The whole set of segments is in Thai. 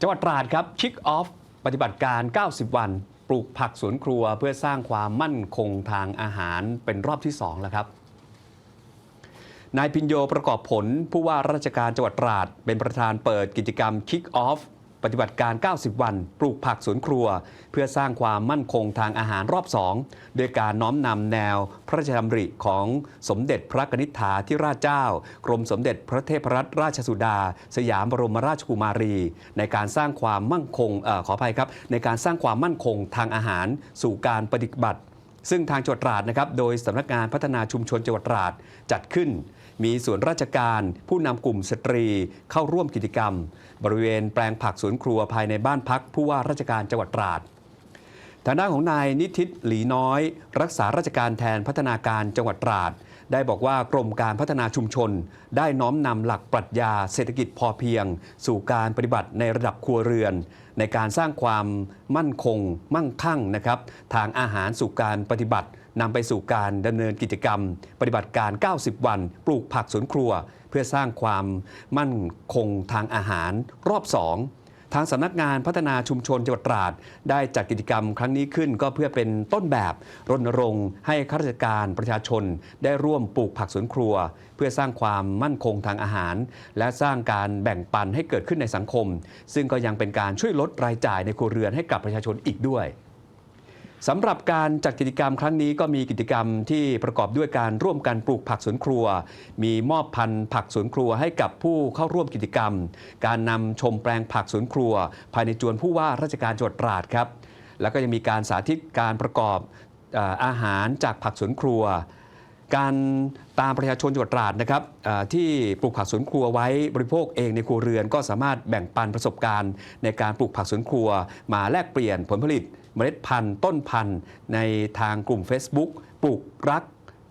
จังหวัดตราดครับคิกออฟปฏิบัติการ 90 วัน ปลูกผักสวนครัวเพื่อสร้างความมั่นคงทางอาหารเป็นรอบที่ 2 แล้วครับนายพินโยประกอบผลผู้ว่าราชการจังหวัดตราด เป็นประธานเปิดกิจกรรมคิกออฟ ปฏิบัติการ 90 วัน ปลูกผักสวนครัว เพื่อสร้างความมั่นคงทางอาหารรอบ2โดยการน้อมนำแนวพระราชดำริของสมเด็จพระกนิษฐาธิราชเจ้า กรมสมเด็จพระเทพรัตนราชสุดา สยามบรมราชกุมารี ในการสร้างความมั่นคงออขออภัยครับ ในการสร้างความมั่นคงทางอาหารสู่การปฏิบัติ ซึ่งทางจังหวัดตราดนะครับโดยสำนักงานพัฒนาชุมชนจังหวัดตราดจัดขึ้น มีส่วนราชการผู้นำกลุ่มสตรีเข้าร่วมกิจกรรม บริเวณแปลงผักสวนครัวภายในบ้านพักผู้ว่าราชการจังหวัดตราด ทางด้านของนายนิติหลีน้อย รักษาราชการแทนพัฒนาการจังหวัดตราด ได้บอกว่ากรมการพัฒนาชุมชน ได้น้อมนำหลักปรัชญาเศรษฐกิจพอเพียง สู่การปฏิบัติในระดับครัวเรือน ในการสร้างความมั่นคง มั่งคั่งนะครับ ทางอาหารสู่การปฏิบัตินำไปสู่การดำเนินกิจกรรม ปฏิบัติการ 90 วัน ปลูกผักสวนครัว เพื่อสร้างความมั่นคงทางอาหารรอบ2 ทางสำนักงานพัฒนาชุมชนจังหวัดตราด ได้จัดกิจกรรมครั้งนี้ขึ้นก็เพื่อเป็นต้นแบบรณรงค์ให้ข้าราชการประชาชน ได้ร่วมปลูกผักสวนครัว เพื่อสร้างความมั่นคงทางอาหาร และสร้างการแบ่งปันให้เกิดขึ้นในสังคม ซึ่งก็ยังเป็นการช่วยลดรายจ่ายในครัวเรือนให้กับประชาชนอีกด้วย สำหรับการจัดกิจกรรมครั้งนี้ก็มีกิจกรรมที่ประกอบด้วยการร่วมกันปลูกผักสวนครัว มีมอบพันธุ์ผักสวนครัวให้กับผู้เข้าร่วมกิจกรรม การนำชมแปลงผักสวนครัว ภายในจวนผู้ว่าราชการจังหวัดตราดครับ แล้วก็ยังมีการสาธิตการประกอบอาหารจากผักสวนครัว การตามประชาชนจังหวัดตราดนะครับที่ปลูกผักสวนครัวไว้บริโภคเองในครัวเรือนก็สามารถแบ่งปันประสบการณ์ ในการปลูกผักสวนครัวมาแลกเปลี่ยนผลผลิต เมล็ดพันธุ์ ต้นพันธุ์ ในทางกลุ่ม Facebook ปลูกรัก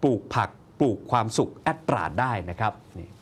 ปลูกผัก ปลูกความสุขแอดตราดได้นะครับนี่